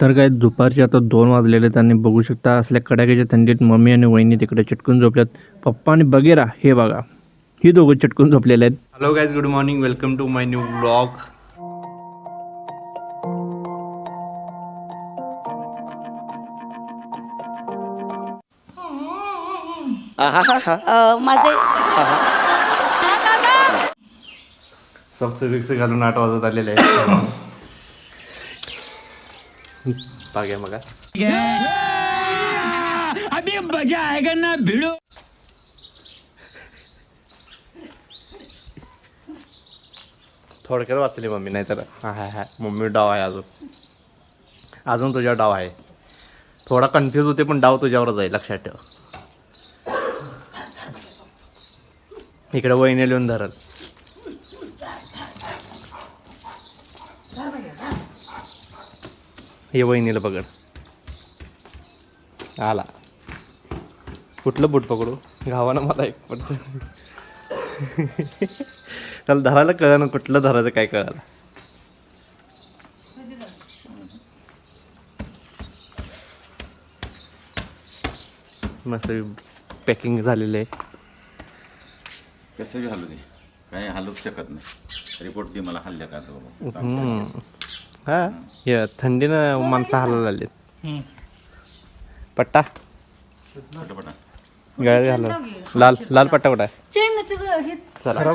तर काय दुपारचे आता दोन वाजलेले त्यांनी बघू शकता असल्या कडाक्याच्या थंडीत मम्मी आणि वहिनी तिकडे चिटकून झोपल्यात. पप्पा आणि बघेरा हे बघा ही दोघं चिटकून झोपलेले आहेत. Hello guys good morning welcome to my new blog माझे घालून आठ वाजत आलेले आहे बागे बघा अभी मजा आएगा ना भिड़ो। थोडक्यात वाचली मम्मी नाहीतर हा हा हा मम्मी डाव आहे अजून. अजून तुझ्या डाव आहे. थोडा कन्फ्यूज होते पण डाव तुझ्यावरच आहे लक्षात ठेव. इकडे वहिनी लिहून धरल. हे वहिनीला पकड. आला. कुठलं बूट पकडू? घावानं मला एक पडतं त्याला धरायला कळलं ना कुठलं धरायचं काय कळालं. मस्त पॅकिंग झालेलं आहे. कसं बी हलू दे. काही हलूच शकत नाही. रिपोर्ट दे मला हल्ल्या का तो बाबा. हा? हे थंडीनं माणसं हालायला लागले पट्टा. गळ्यात घालून. लाल लाल पट्टा कुठं आहे? चेन तुझं हे. चला.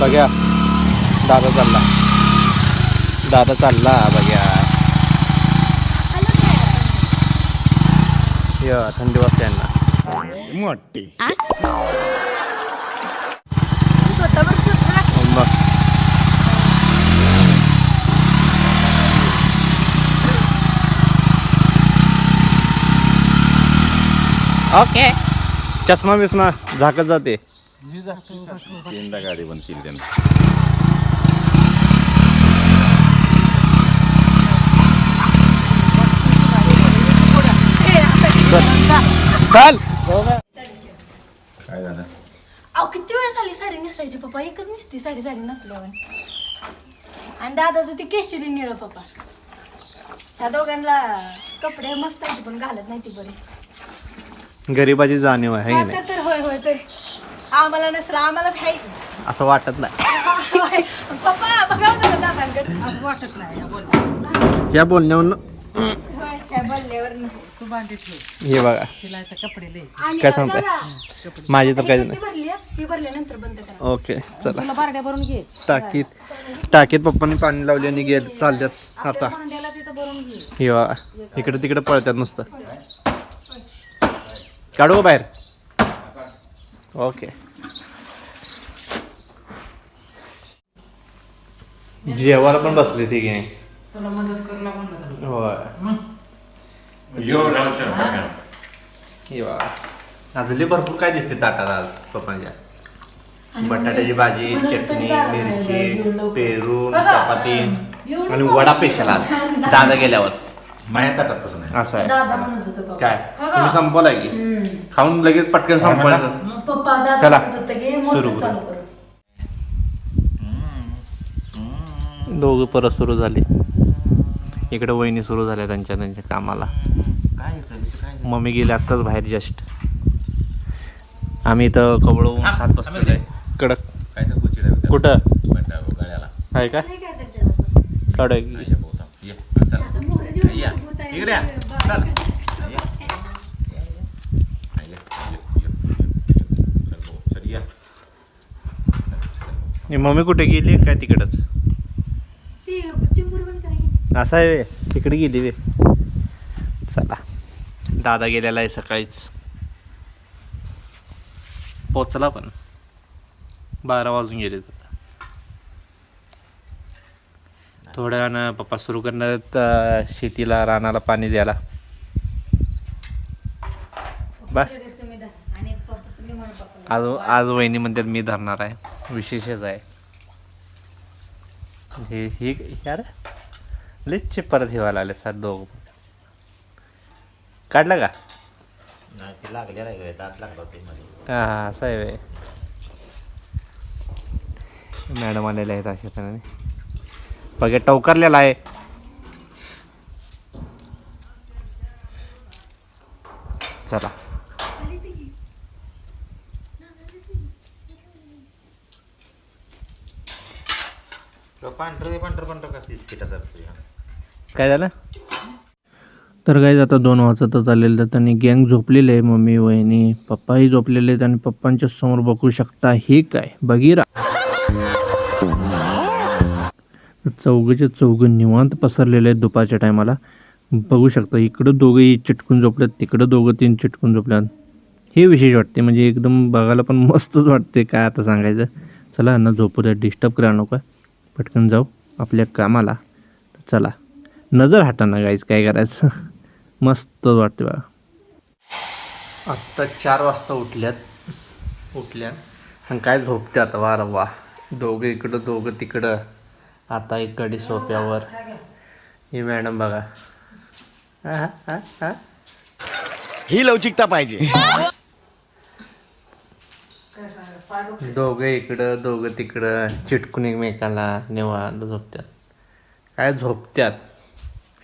बघ्या. दादा चालला. दादा चालला बघ्या. य थंडी वाजते यांना. मोठी. ओके. चष्मा बिस्मा झाकत जाते. तीनदा गाडी बंद केली त्यानं. चाल. काय झालं? अहो किती वेळ झाली साडी नेसायची पप्पा? एकच निसती साडी साडी नसल्यावर. आणि दादाचं ती केशरी निळ पप्पा. त्या दोघांना कपडे मस्त आहेत पण घालत नाही ती बरी. गरिबाची जाणीव आहे की नाही? तर तर होय होय तर. आम्हाला नसलं आम्हाला असं वाटत नाही. पप्पा बघा होतं ना दादांकडे. वाटत नाही या बोलण्यावरून. होय, काय बोलल्यावर नाही. हे बघा. आणि काय सांगताय? दादा, माझी तर काय ती भरली आहे, ही भरल्यानंतर बंद करा. ओके चला. टाकीत टाकीत पप्पांनी पाणी लावले आणि गेले चालल्यात आता. हे बघा इकडे तिकडे पळतात नुसतं. काढू का बाहेर. ओके जेवायला पण बसले ती घे होय. यो? हे अजूनही भरपूर काय दिसते ताटात आज पप्पांच्या. बटाट्याची भाजी चटणी मिरची पेरू चपाती आणि वडा पेशल आज. दादा गेल्यावर. माझ्या ताटात कसं नाही. असं आहे. दादा म्हणत होतं पप्पा. काय? तुम्ही संपवला की? खाऊन लगेच पटकन संपवायचं. पप्पा दादा चला. म्हणत होतं की सुरू मोटर करू. चालू करू दोघं परत सुरू झाले इकडे वहिनी सुरू झाल्या त्यांच्या त्यांच्या कामाला काय काय मम्मी गेली आत्ताच बाहेर जस्ट आम्ही इथं कवळून खात बसलेलो आहे कडक काय तर कुचिडा होत्या. कुठं बंडा गळ्याला आहे का काय त्याला. कडक ये भाऊ, थांब. ये, चल. या. इकडे या. एवढं चल. बारीक. ये. ही मम्मी कुठे गेली? काय तिकडच? असं आहे व्हय. तिकडे गेली वे. चला. दादा गेलेला आहे सकाळीच. पोचला पण. बारा वाजून गेले थोड्या वेळानं पप्पा सुरू करणार आहेत, शेतीला रानाला पाणी द्यायला. बस. आज आज वहिनी म्हणतात मी धरणार आहे. विशेषच आहे. हे हे यार लिच्चे परत ठेवायला आले सात दोघं काढलं का? लागला हा असं आहे. मॅडम आलेल्या आहेत अशा तऱ्हेने. बघा टवकारलेला आहे. चला. पांढरं पांढरं पांढरं कसं पिठासारखं काय झालं? तर काय आता दोन वाजताच आलेलं तर त्यांनी गँग झोपलेले आहे मम्मी वहिनी पप्पाही झोपलेले आहेत आणि पप्पांच्या समोर बघू शकता हे काय? बघिरा. चौघचे चौघ निवांत पसरलेले आहेत दुपारच्या टायमाला बघू शकता इकडं दोघंही चिटकून झोपल्यात तिकडं दोघं तीन चिटकून झोपल्यात. हे विशेष वाटते म्हणजे एकदम बघायला पण मस्तच वाटते काय आता सांगायचं. चला यांना झोपू द्या डिस्टर्ब करा नको. पटकन जाऊ आपल्या कामाला. चला. नजर हटाना गाईज काय करायचं? मस्त वाटते बघा. आत्ता चार वाजता उठल्यात. उठल्या. आणि काय झोपत्यात? वार वा दोघं इकडं दोघं तिकडं. आता एक कडी सोप्यावर. ही मॅडम बघा. हा, हा, हा, हा. ही लवचिकता पाहिजे. दोघं इकडं दोघं तिकडं चिटकून एकमेकाला निवांत झोपत्यात. काय झोपत्यात?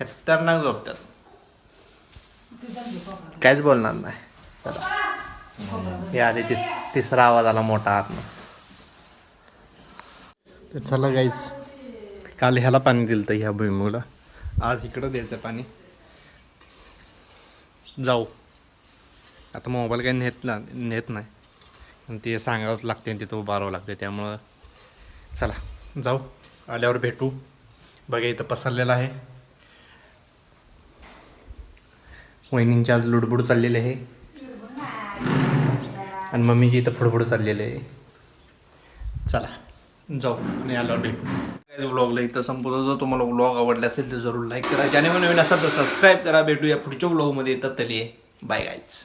खतरनाक झोपत्यात. काहीच बोलणार नाही. चला आधी तिस तिसरा आवाज आला मोठा आतनं. तर चला गाईज काल ह्याला पाणी दिलं तर ह्या भुईमुगला. आज इकडं द्यायचं पाणी. जाऊ. आता मोबाईल काही नेत ना नेत नाही. ते सांगावंच लागते आणि तिथं उभारावं लागते. त्यामुळं चला जाऊ. आल्यावर भेटू. बघा इथं पसरलेलं आहे. वहिनींची आज लुडबुड चाललेली आहे. आणि मम्मीची इथं फुडबुड चाललेली आहे. चला जाऊ आणि आल्यावर भेटू. व्लॉगला इथं संपवतो जर तुम्हाला व्लॉग आवडला असेल तर जरूर लाईक करा. ज्याने नवीन असाल तर सबस्क्राईब करा. भेटूया पुढच्या व्लॉगमध्ये येतात तरी बाय गाईज